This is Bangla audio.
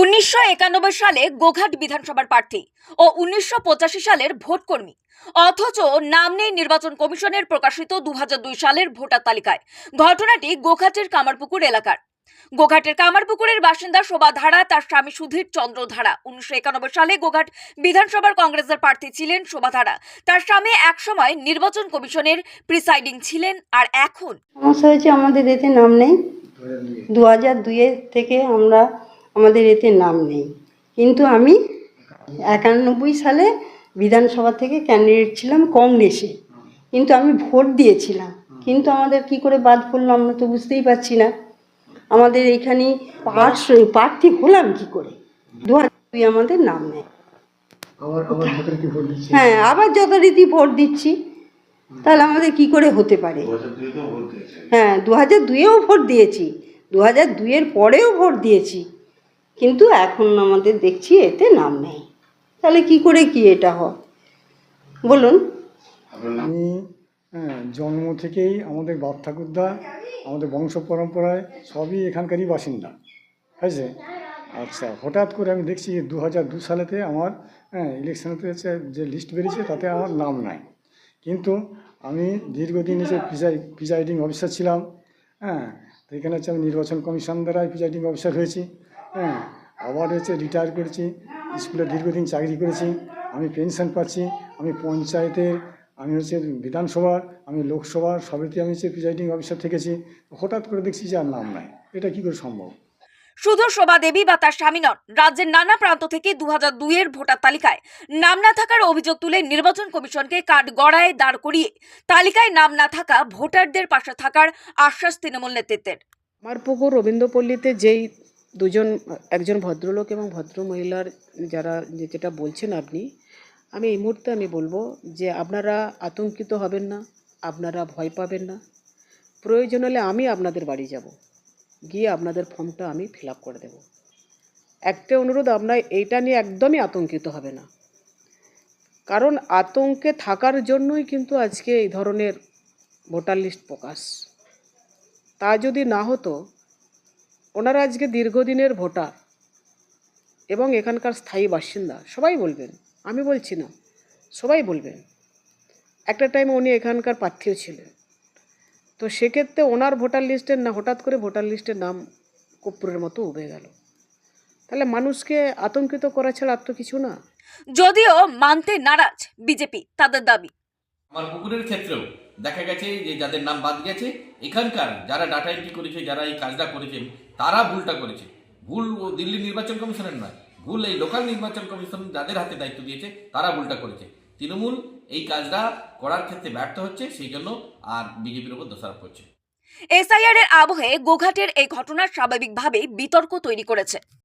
উনিশশো একানব্বই সালে গোঘাট বিধানসভার প্রার্থী ও উনিশশো পঁচাশি সালের ভোটকর্মী, অথচ নাম নেই নির্বাচন কমিশনের প্রকাশিত দুহাজার দুই সালের ভোটার তালিকায়। ঘটনাটি গোঘাটের কামারপুকুর এলাকার। গোঘাটের কামারপুকুরের বাসিন্দা শোভা ধারা, তার স্বামী সুধীর চন্দ্র ধারা উনিশশো একানব্বই সালে গোঘাট বিধানসভার কংগ্রেসের প্রার্থী ছিলেন শোভা ধারা। তার স্বামী একসময় নির্বাচন কমিশনের প্রিসাইডিং ছিলেন আর এখন সমস্যা হয়েছে আমাদের এতে নাম নেই। দু থেকে আমরা আমাদের এতে নাম নেই। কিন্তু আমি একানব্বই সালে বিধানসভা থেকে ক্যান্ডিডেট ছিলাম কংগ্রেসে। কিন্তু আমি ভোট দিয়েছিলাম। কিন্তু আমাদের কি করে বাদ পড়ল আমরা তো বুঝতেই পারছি না। আমাদের এইখানে প্রার্থ- প্রার্থী হলাম কি করে? দু হাজার দুই আমাদের নাম নেই। আবার আবার ভোটার কি ভোট দিচ্ছে। হ্যাঁ আবার যথারীতি ভোট দিচ্ছি। তাহলে আমাদের কি করে হতে পারে? হ্যাঁ দু হাজার দুইয়েও ভোট দিয়েছি। দু হাজার দুইয়ের পরেও ভোট দিয়েছি। কিন্তু এখন আমাদের দেখছি এতে নাম নেই। তাহলে কি করে কি এটা হয়? বলুন। আমি হ্যাঁ, জন্ম থেকেই আমাদের বাপ ঠাকুরদা আমাদের বংশ পরম্পরায় সবই এখানকারই বাসিন্দা হয়েছে? আচ্ছা হঠাৎ করে আমি দেখছি দু হাজার দু সালেতে আমার হ্যাঁ ইলেকশনেতে যে লিস্ট বেরিয়েছে তাতে আমার নাম নাই। কিন্তু আমি দীর্ঘদিন হচ্ছে প্রিসাই প্রিসাইডিং অফিসার ছিলাম হ্যাঁ এখানে হচ্ছে আমি নির্বাচন কমিশন দ্বারাই প্রিসাইডিং অফিসার হয়েছি। হ্যাঁ আবার হচ্ছে রিটায়ার করেছি স্কুলে দীর্ঘদিন চাকরি করেছি আমি পেনশন পাচ্ছি আমি পঞ্চায়েতের আমি হচ্ছে বিধানসভার আমি লোকসভার সবেতে আমি হচ্ছে প্রিসাইডিং অফিসার থেকেছি হঠাৎ করে দেখছি যে আর নাম নাই এটা কী করে সম্ভব? শুধু শোভা দেবী বা তার স্বামী নন রাজ্যের নানা প্রান্ত থেকে দু হাজার দুই এর ভোটার তালিকায় নাম না থাকার অভিযোগ তুলে নির্বাচন কমিশনকে কাঠ গড়ায় দাঁড় করিয়ে তালিকায় নাম না থাকা ভোটারদের পাশে থাকার আশ্বাস তৃণমূল নেতৃত্বের। আমার পুকুর রবীন্দ্রপল্লীতে যেই দুজন, একজন ভদ্রলোক এবং ভদ্র মহিলার যারা যেটা বলছেন আপনি, আমি এই মুহূর্তে আমি বলব যে আপনারা আতঙ্কিত হবেন না, আপনারা ভয় পাবেন না। প্রয়োজন হলে আমি আপনাদের বাড়ি যাব। গিয়ে আপনাদের ফর্মটা আমি ফিল আপ করে দেব। একটা অনুরোধ, আপনার এইটা নিয়ে একদমই আতঙ্কিত হবে না। কারণ আতঙ্কে থাকার জন্যই কিন্তু আজকে এই ধরনের ভোটার লিস্ট প্রকাশ। তা যদি না হতো ওনারা আজকে দীর্ঘদিনের ভোটার এবং এখানকার স্থায়ী বাসিন্দা, সবাই বলবেন, আমি বলছি না, সবাই বলবেন। একটা টাইমে উনি এখানকার প্রার্থীও ছিলেন। তো সেক্ষেত্রে ওনার ভোটার লিস্টের না, হঠাৎ করে ভোটার লিস্টের নাম কপ্পুরের মতো উবে গেল। তাহলে মানুষকে আতঙ্কিত করা ছাড়া আর তো কিছু না। যদিও মানতে নারাজ বিজেপি তাদের দাবি। আমার পুকুরের ক্ষেত্রেও দেখা গেছে যে যাদের নাম বাদ গেছে, এখানকার যারা ডাটা এন্ট্রি করেছে, যারা এই কাজটা করেছেন তারা ভুলটা করেছে। ভুল ও দিল্লি নির্বাচন কমিশনের নয়, ভুল এই লোকাল নির্বাচন কমিশন যাদের হাতে দায়িত্ব দিয়েছে, তারা ভুলটা করেছে। তৃণমূল এই কাজটা করার ক্ষেত্রে ব্যর্থ হচ্ছে, সেই জন্য আর বিজেপির উপর দোষারোপ করছে। এসআইআর এর আবহে গোঘাটের এই ঘটনা স্বাভাবিকভাবেই বিতর্ক তৈরি করেছে।